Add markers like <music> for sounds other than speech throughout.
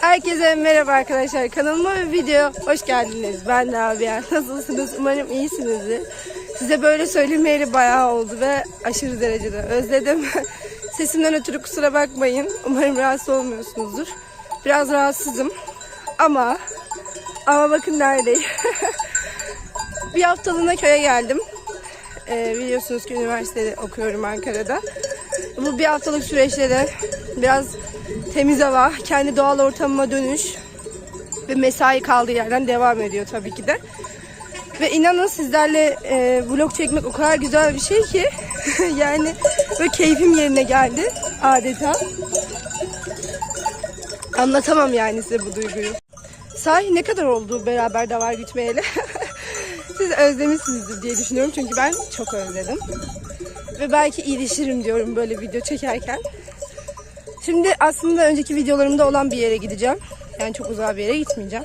Herkese merhaba arkadaşlar. Kanalıma ve video hoş geldiniz. Ben abi. Nasılsınız? Umarım iyisinizdir. Size böyle söylemeyeli bayağı oldu ve aşırı derecede özledim. <laughs> Sesimden ötürü kusura bakmayın. Umarım rahatsız olmuyorsunuzdur. Biraz rahatsızım. Ama ama bakın neredeyim. <laughs> bir haftalığına köye geldim. Ee, biliyorsunuz ki üniversitede okuyorum Ankara'da. Bu bir haftalık süreçte de biraz temiz hava, kendi doğal ortamıma dönüş ve mesai kaldığı yerden devam ediyor tabii ki de. Ve inanın sizlerle e, vlog çekmek o kadar güzel bir şey ki <laughs> yani böyle keyfim yerine geldi adeta. Anlatamam yani size bu duyguyu. Sahi ne kadar oldu beraber davar gütmeyeli? <laughs> Siz özlemişsinizdir diye düşünüyorum çünkü ben çok özledim. Ve belki iyileşirim diyorum böyle video çekerken. Şimdi aslında önceki videolarımda olan bir yere gideceğim. Yani çok uzağa bir yere gitmeyeceğim.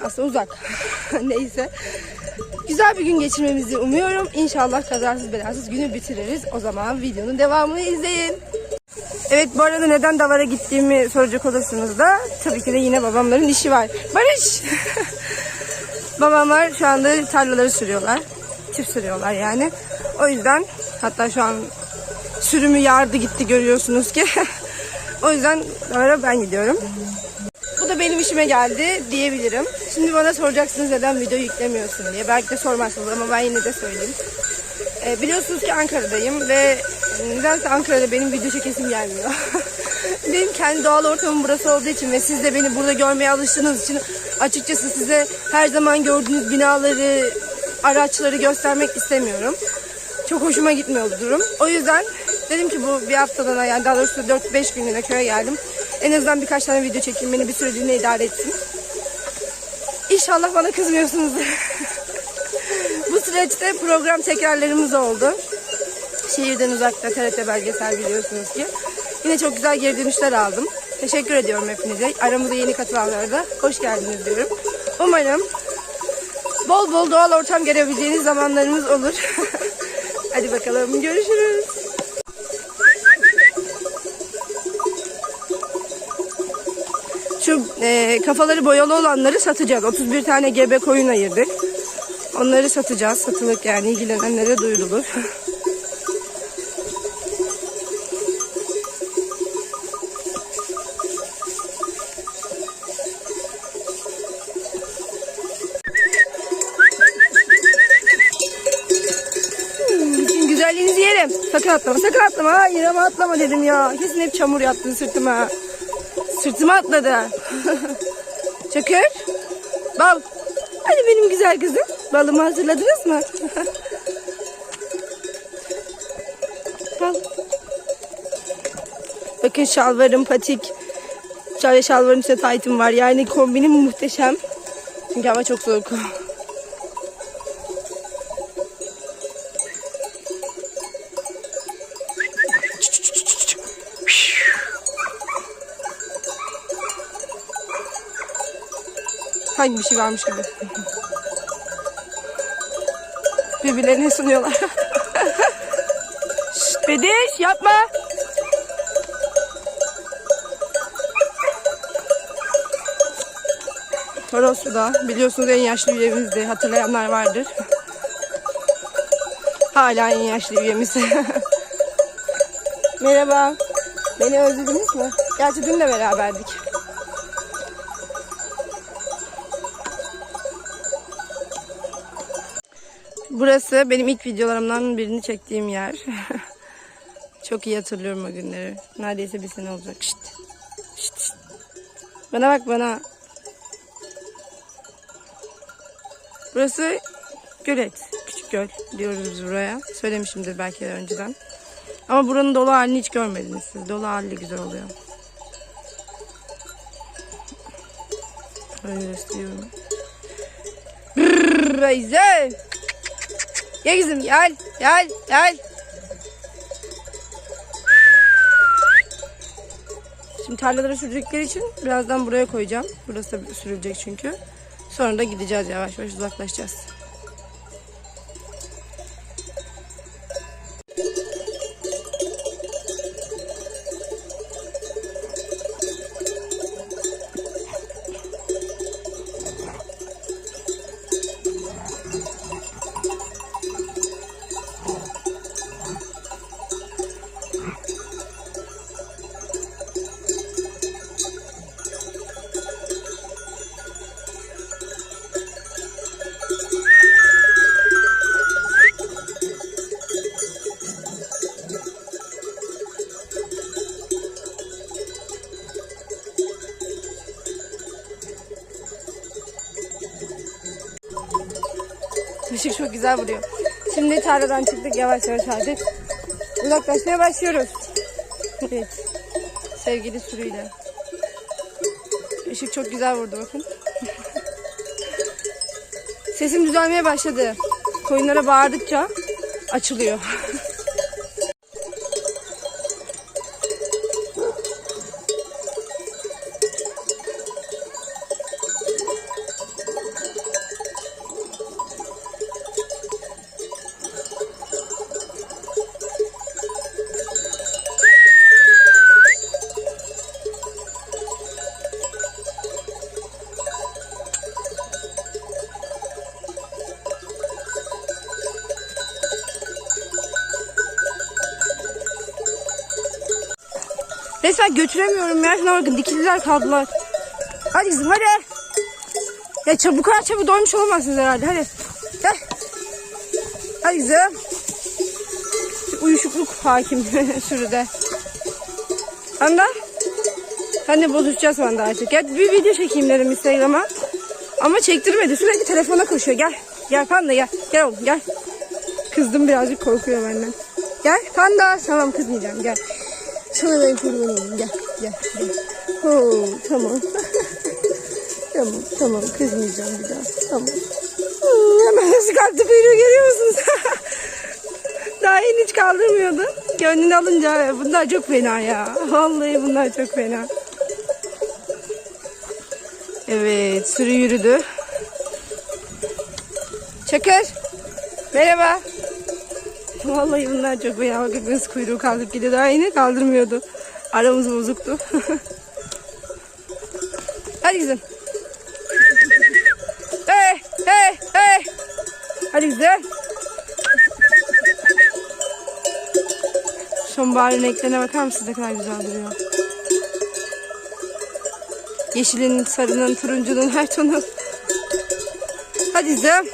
Aslında uzak. <laughs> Neyse. Güzel bir gün geçirmemizi umuyorum. İnşallah kazasız belasız günü bitiririz. O zaman videonun devamını izleyin. Evet bu arada neden davara gittiğimi soracak olursunuz da tabii ki de yine babamların işi var. Barış! <laughs> Babamlar şu anda tarlaları sürüyorlar. Çift sürüyorlar yani. O yüzden hatta şu an sürümü yardı gitti görüyorsunuz ki. <laughs> o yüzden davara ben gidiyorum. Bu da benim işime geldi diyebilirim. Şimdi bana soracaksınız neden video yüklemiyorsun diye. Belki de sormazsınız ama ben yine de söyleyeyim. Ee, biliyorsunuz ki Ankara'dayım ve nedense Ankara'da benim video çekesim gelmiyor. <laughs> benim kendi doğal ortamım burası olduğu için ve siz de beni burada görmeye alıştığınız için açıkçası size her zaman gördüğünüz binaları, araçları göstermek istemiyorum. Çok hoşuma gitmiyor bu durum. O yüzden dedim ki bu bir haftalığına yani daha doğrusu 4-5 günlüğüne köye geldim. En azından birkaç tane video çekeyim beni bir süreliğine idare etsin. İnşallah bana kızmıyorsunuzdur. <laughs> bu süreçte program tekrarlarımız oldu. Şehirden uzakta TRT belgesel biliyorsunuz ki. Yine çok güzel geri dönüşler aldım. Teşekkür ediyorum hepinize. Aramıza yeni katılanlara da hoş geldiniz diyorum. Umarım bol bol doğal ortam görebileceğiniz zamanlarımız olur. <laughs> Hadi bakalım görüşürüz. Şu e, kafaları boyalı olanları satacağız. 31 tane gebe koyun ayırdık. Onları satacağız. Satılık yani ilgilenenlere duyurulur. Bütün güzelliğinizi yerim. Sakın atlama, sakın atlama. Hayır ama atlama dedim ya. Kesin hep çamur yaptın sırtıma. Sırtıma atladı. Çakır. Bal. Hadi benim güzel kızım. Balımı hazırladınız mı? Bal. Bakın şalvarım patik. Şal şalvarın üstüne taytım var. Yani kombinim muhteşem. Çünkü hava çok soğuk. Hangi bir şey varmış gibi. Birbirlerine sunuyorlar. Şşt Bediş yapma. Bu da. Biliyorsunuz en yaşlı üyemizdi. Hatırlayanlar vardır. Hala en yaşlı üyemiz. <laughs> Merhaba. Beni özlediniz mi? Gerçi dün de beraberdik. Burası benim ilk videolarımdan birini çektiğim yer. <laughs> Çok iyi hatırlıyorum o günleri. Neredeyse bir sene olacak. Şşt. Şşt. Bana bak bana. Burası gölet. Küçük göl diyoruz buraya. Söylemişimdir belki de önceden. Ama buranın dolu halini hiç görmediniz siz. Dolu hali güzel oluyor. Öyle gösteriyorum. Brrr, Ayze. Gel kızım gel. Gel gel. Şimdi tarlalara sürecekleri için birazdan buraya koyacağım. Burası sürülecek çünkü. Sonra da gideceğiz yavaş yavaş uzaklaşacağız. Işık çok güzel vuruyor. Şimdi tarladan çıktık yavaş yavaş artık. Uzaklaşmaya başlıyoruz. <laughs> Evet. Sevgili sürüyle. Işık çok güzel vurdu bakın. <laughs> Sesim düzelmeye başladı. Koyunlara bağırdıkça açılıyor. <laughs> Resmen götüremiyorum ya. Şuna bakın dikililer kaldılar. Hadi kızım hadi. Ya çabuk bu kadar çabuk doymuş olamazsınız herhalde. Hadi. Gel. Hadi kızım. Uyuşukluk hakim <laughs> sürüde. Panda. Sen de bozuşacağız Panda artık. Gel bir video çekeyim dedim Instagram'a. Ama çektirmedi. Sürekli telefona koşuyor. Gel. Gel Panda gel. Gel oğlum gel. Kızdım birazcık korkuyor benden. Gel Panda. Tamam kızmayacağım gel. Sana ben kurban olayım. Gel, gel, gel. Oo, tamam. <laughs> tamam, tamam. Kızmayacağım bir daha. Tamam. Hmm, hemen kalktı kuyruğu görüyor musunuz? <laughs> daha yeni hiç kaldırmıyordu. Gönlünü alınca bunlar çok fena ya. Vallahi bunlar çok fena. Evet, sürü yürüdü. Çakır. Merhaba. Vallahi bunlar çok. Bakın nasıl kuyruğu kaldırıp gidiyor. Daha yeni kaldırmıyordu. Aramız bozuktu. <laughs> Hadi kızım. Hey, hey, hey. Hadi kızım. Sonbaharın renklerine bakar mısınız ne kadar güzel duruyor. Yeşilin, sarının, turuncunun her tonu. Hadi. Kızım.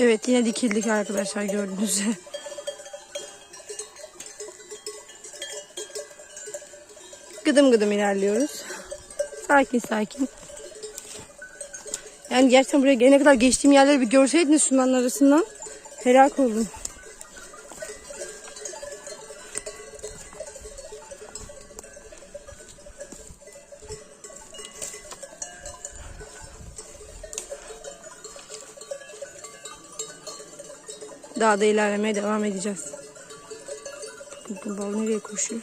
Evet yine dikildik arkadaşlar gördüğünüz üzere. <laughs> Gıdım gıdım ilerliyoruz. Sakin sakin. Yani gerçekten buraya gelene kadar geçtiğim yerleri bir görseydiniz şunların arasından. Helak oldum. Daha da ilerlemeye devam edeceğiz. Bu bal nereye koşuyor?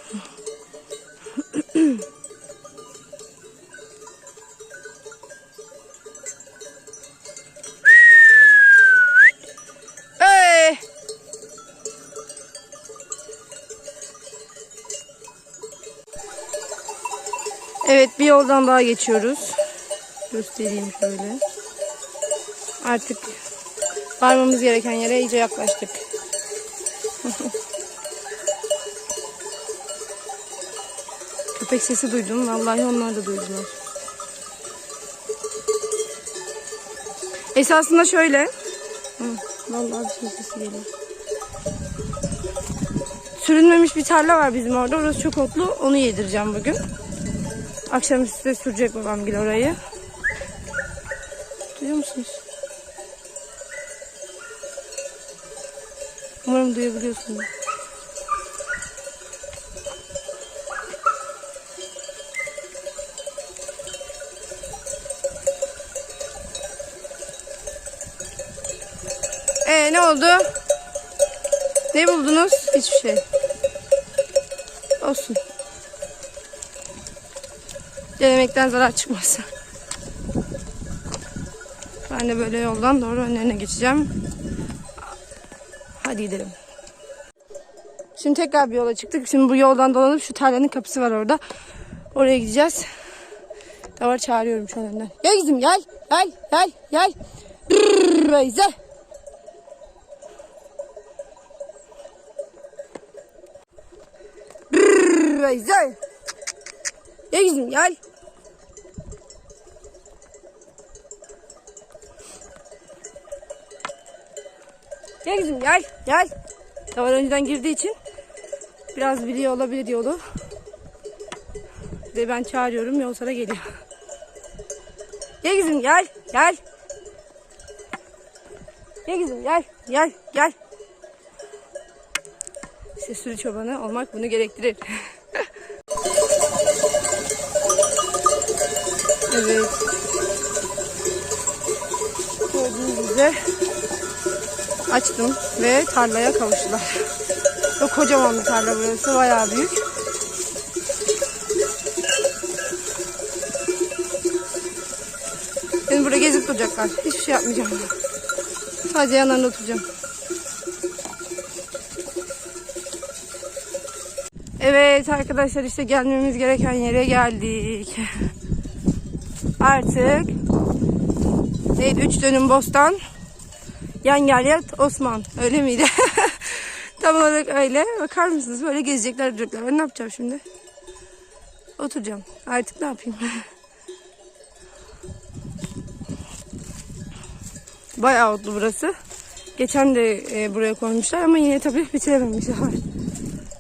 <clears throat> Evet bir yoldan daha geçiyoruz. Göstereyim şöyle. Artık varmamız gereken yere iyice yaklaştık. <laughs> Köpek sesi duydum. Vallahi onlar da duydular. Esasında şöyle. Vallahi bir şey sesi geliyor. Sürünmemiş bir tarla var bizim orada. Orası çok otlu. Onu yedireceğim bugün. Akşam size sürecek babam gel orayı. Duyuyor musunuz? Umarım duyabiliyorsunuz. Ee ne oldu? Ne buldunuz? Hiçbir şey. Olsun. Denemekten zarar çıkmaz. Ben de böyle yoldan doğru önlerine geçeceğim. Hadi gidelim. Şimdi tekrar bir yola çıktık. Şimdi bu yoldan dolanıp şu tarlanın kapısı var orada. Oraya gideceğiz. Davar çağırıyorum şu an önden. Gel kızım gel. Gel gel gel. Brrr, Beyze. Gel kızım gel. Gel kızım gel gel. Davar önceden girdiği için biraz biliyor olabilir yolu. Ve ben çağırıyorum yol sana geliyor. Gel kızım gel gel. Gel kızım gel gel gel. İşte sürü çobanı olmak bunu gerektirir. <laughs> evet. Gördüğünüz üzere açtım ve tarlaya kavuştular. Çok kocaman bir tarla burası. Bayağı büyük. Beni burada gezip duracaklar. Hiçbir şey yapmayacağım. Sadece yanlarında oturacağım. Evet arkadaşlar işte gelmemiz gereken yere geldik. Artık neydi? Üç dönüm bostan. Yan Yalyat Osman. Öyle miydi? <laughs> Tam olarak öyle. Bakar mısınız? Böyle gezecekler duracaklar. Ben ne yapacağım şimdi? Oturacağım. Artık ne yapayım? <laughs> Bayağı otlu burası. Geçen de e, buraya koymuşlar ama yine tabii bitirememişler.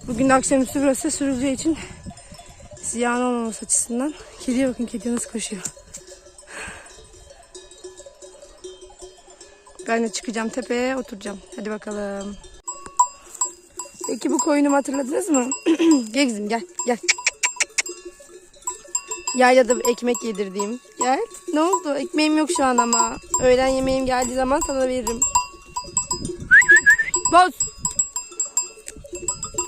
Bugün de akşamüstü burası sürüleceği için ziyan olmaması açısından. Kediye bakın kedi nasıl koşuyor. Ben de çıkacağım tepeye oturacağım. Hadi bakalım. Peki bu koyunumu hatırladınız mı? <clears throat> gel kızım gel gel. Yaylada ekmek yedirdiğim. Gel. Ne oldu? Ekmeğim yok şu an ama. Öğlen yemeğim geldiği zaman sana veririm. Boz.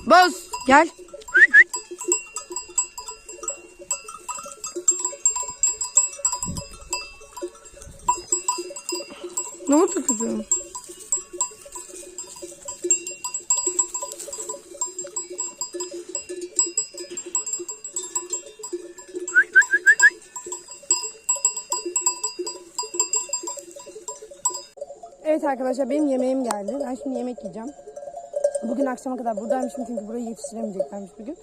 Boz. Gel. Ne oldu kızım? Evet arkadaşlar benim yemeğim geldi. Ben şimdi yemek yiyeceğim. Bugün akşama kadar buradaymışım çünkü burayı yetiştiremeyeceklermiş bugün.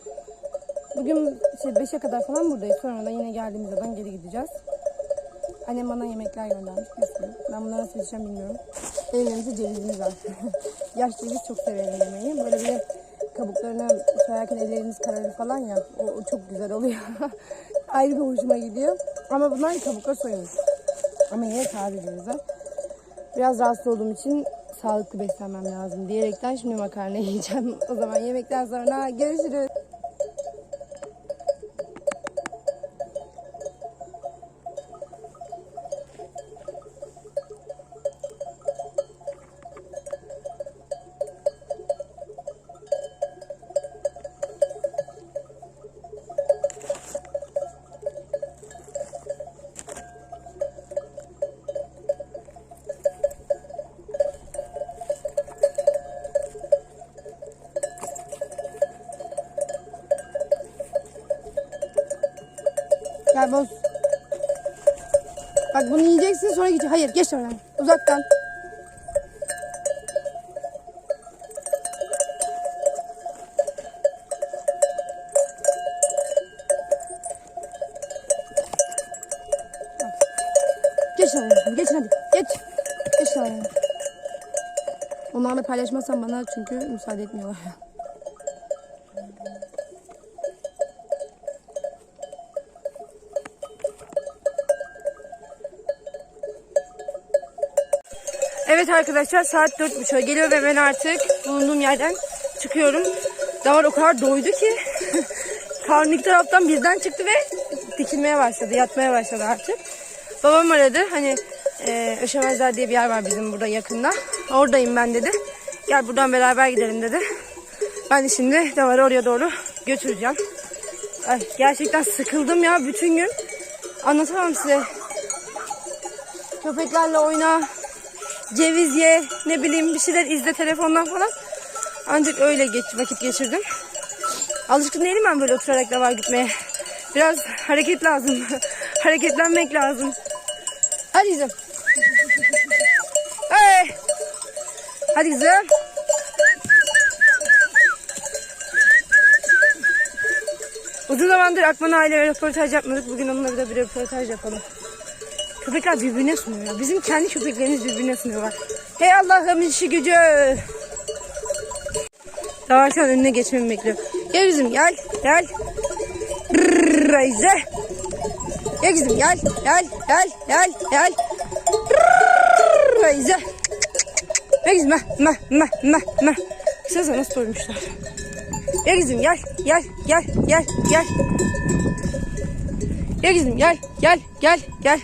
Bugün şey 5'e kadar falan buradayız. Sonra da yine geldiğimiz yerden geri gideceğiz. Annem bana yemekler göndermiş sürü. Ben bunları nasıl yetişeceğim bilmiyorum. Elimizde cevizimiz var. <laughs> Yaş ceviz çok severim yemeği. Böyle bir kabuklarını soyarken elleriniz kararır falan ya. O, o çok güzel oluyor. <laughs> Ayrı bir hoşuma gidiyor. Ama bunlar kabuklar soyulmuş. Ama yine taze cevizler. Biraz rahatsız olduğum için sağlıklı beslenmem lazım diyerekten şimdi makarna <laughs> yiyeceğim. O zaman yemekten sonra görüşürüz. Gel boz. Bak bunu yiyeceksin sonra gideceksin. Hayır geç oradan. Uzaktan. Geç oradan. Geç hadi. Geç. Geç oradan. Onlarla paylaşmazsan bana çünkü müsaade etmiyorlar. <laughs> Evet arkadaşlar saat 4.30'a geliyor ve ben artık bulunduğum yerden çıkıyorum. Davar o kadar doydu ki <laughs> karnı iki taraftan birden çıktı ve dikilmeye başladı, yatmaya başladı artık. Babam aradı hani e, Öşemezler diye bir yer var bizim burada yakında. Oradayım ben dedi. Gel buradan beraber gidelim dedi. <laughs> Ben de şimdi Davar'ı oraya doğru götüreceğim. Ay, gerçekten sıkıldım ya bütün gün. Anlatamam size. Köpeklerle oyna, ceviz ye, ne bileyim bir şeyler izle telefondan falan. Ancak öyle geç, vakit geçirdim. Alışkın değilim ben böyle oturarak da gitmeye. Biraz hareket lazım. <laughs> Hareketlenmek lazım. Hadi kızım. Hey. Hadi kızım. Uzun zamandır Akman aile röportaj yapmadık. Bugün onunla da bir röportaj yapalım. Köpekler birbirine sunuyor. ya. Bizim kendi köpeklerimiz birbirine sunuyorlar. Hey Allah'ım işi gücü. Davarsan önüne geçmemi bekliyor. Gel kızım gel gel. Rrrr. Gel kızım gel gel gel gel gel. Rayze. Gel kızım meh meh meh meh meh. Kısaca nasıl doymuşlar. Gel kızım gel gel gel gel gel. Gel kızım gel gel gel gel.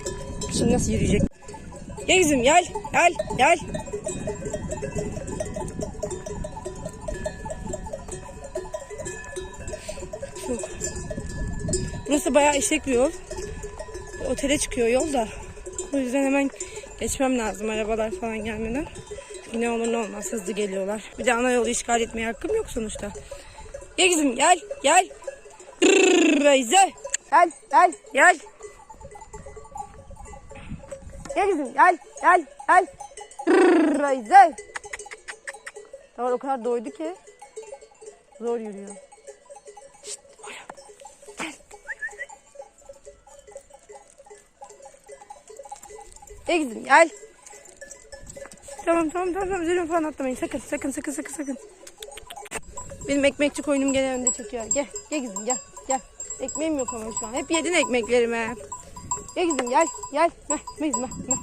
Şimdi nasıl yürüyecek? Gel kızım gel gel gel. Burası bayağı eşek bir yol. Otele çıkıyor yol da. O yüzden hemen geçmem lazım arabalar falan gelmeden. Çünkü ne olur ne olmaz hızlı geliyorlar. Bir de ana yolu işgal etmeye hakkım yok sonuçta. Gel kızım gel gel. Gel gel gel. Gel kızım gel gel gel. Rrrr. Tamam o kadar doydu ki. Zor yürüyor. Oraya. Gel. Gel kızım gel. Tamam tamam tamam tamam üzerime falan atlamayın sakın sakın sakın sakın sakın. Benim ekmekçi koyunum gene önde çekiyor. Gel gel kızım gel gel. Ekmeğim yok ama şu an. Hep yedin ekmeklerimi. Gel kızım gel gel. Meh, meh, meh, meh.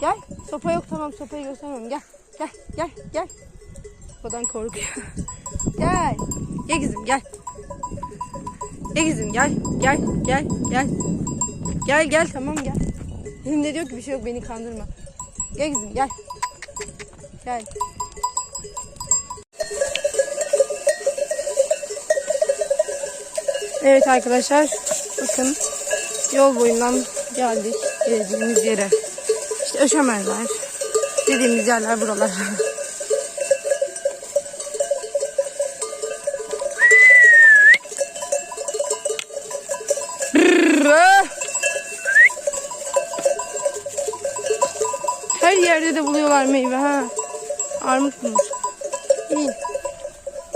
Gel. Sopa yok tamam sopayı göstermem. Gel gel gel gel. Sopadan korkuyor. <laughs> gel. Gel kızım gel. Gel kızım gel gel gel gel. Gel gel tamam gel. Elimde diyor ki bir şey yok beni kandırma. Gel kızım gel. Gel. Evet arkadaşlar bakın yol boyundan geldik geldiğimiz yere. İşte Öşemerler. Dediğimiz yerler buralar. <laughs> Her yerde de buluyorlar meyve ha. Armut bulmuş. Yiyin.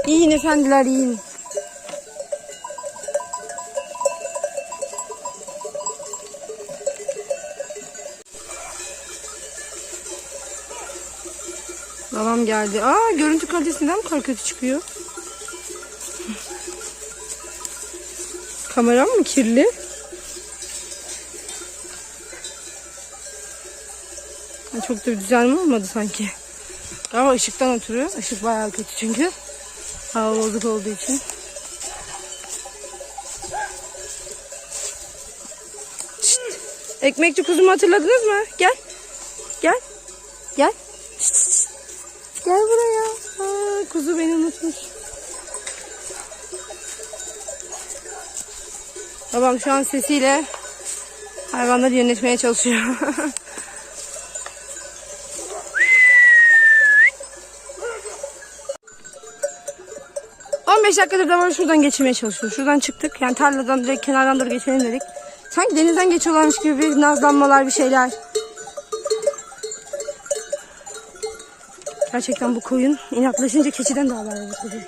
Yiyin efendiler yiyin. Babam geldi. Aa görüntü kalitesinden mi kadar kötü çıkıyor? Kameram mı kirli? Çok da bir düzenli olmadı sanki. Ama ışıktan oturuyor. Işık bayağı kötü çünkü. Hava bozuk olduğu için. Şşt! Ekmekçi kuzumu hatırladınız mı? Gel. Gel. Gel. Gel buraya. Aa, kuzu beni unutmuş. Babam şu an sesiyle hayvanları yönetmeye çalışıyor. <laughs> ...15 dakikadır da var şuradan geçmeye çalışıyor. Şuradan çıktık. Yani tarladan direkt kenardan doğru geçelim dedik. Sanki denizden geçiyorlarmış gibi bir nazlanmalar bir şeyler. Gerçekten bu koyun inatlaşınca keçiden daha bağlı başladı.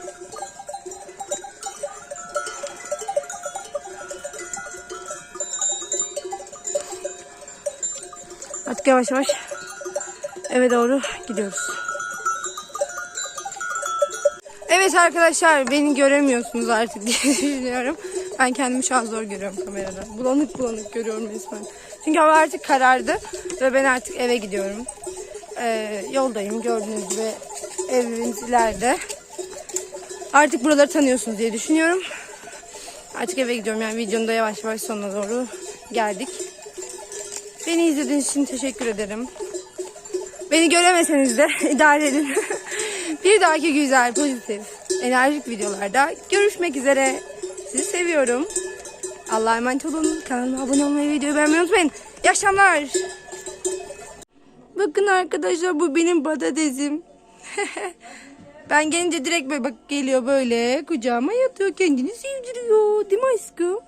Artık yavaş yavaş eve doğru gidiyoruz. Evet arkadaşlar beni göremiyorsunuz artık <laughs> diye düşünüyorum. Ben kendimi şu an zor görüyorum kamerada. Bulanık bulanık görüyorum resmen. Çünkü hava artık karardı ve ben artık eve gidiyorum. E, yoldayım. Gördüğünüz gibi evimiz ileride. Artık buraları tanıyorsunuz diye düşünüyorum. Artık eve gidiyorum. Yani videonun da yavaş yavaş sonuna doğru geldik. Beni izlediğiniz için teşekkür ederim. Beni göremeseniz de <laughs> idare edin. <laughs> Bir dahaki güzel, pozitif, enerjik videolarda görüşmek üzere. Sizi seviyorum. Allah'a emanet olun. Kanalıma abone olmayı, videoyu beğenmeyi unutmayın. İyi akşamlar. Bakın arkadaşlar bu benim patatesim. <laughs> ben gelince direkt böyle bak geliyor böyle kucağıma yatıyor kendini sevdiriyor. Değil mi aşkım?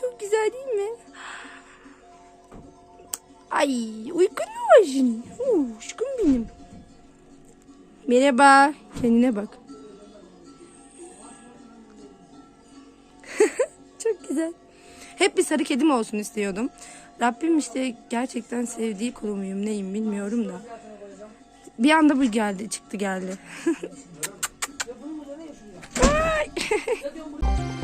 Çok güzel değil mi? Ay uykun mu var? Oo, aşkım benim. Merhaba. Kendine bak. <laughs> Çok güzel. Hep bir sarı kedim olsun istiyordum. Rabbim işte gerçekten sevdiği kulu muyum neyim bilmiyorum da. Bir anda bu geldi çıktı geldi. <laughs> <laughs>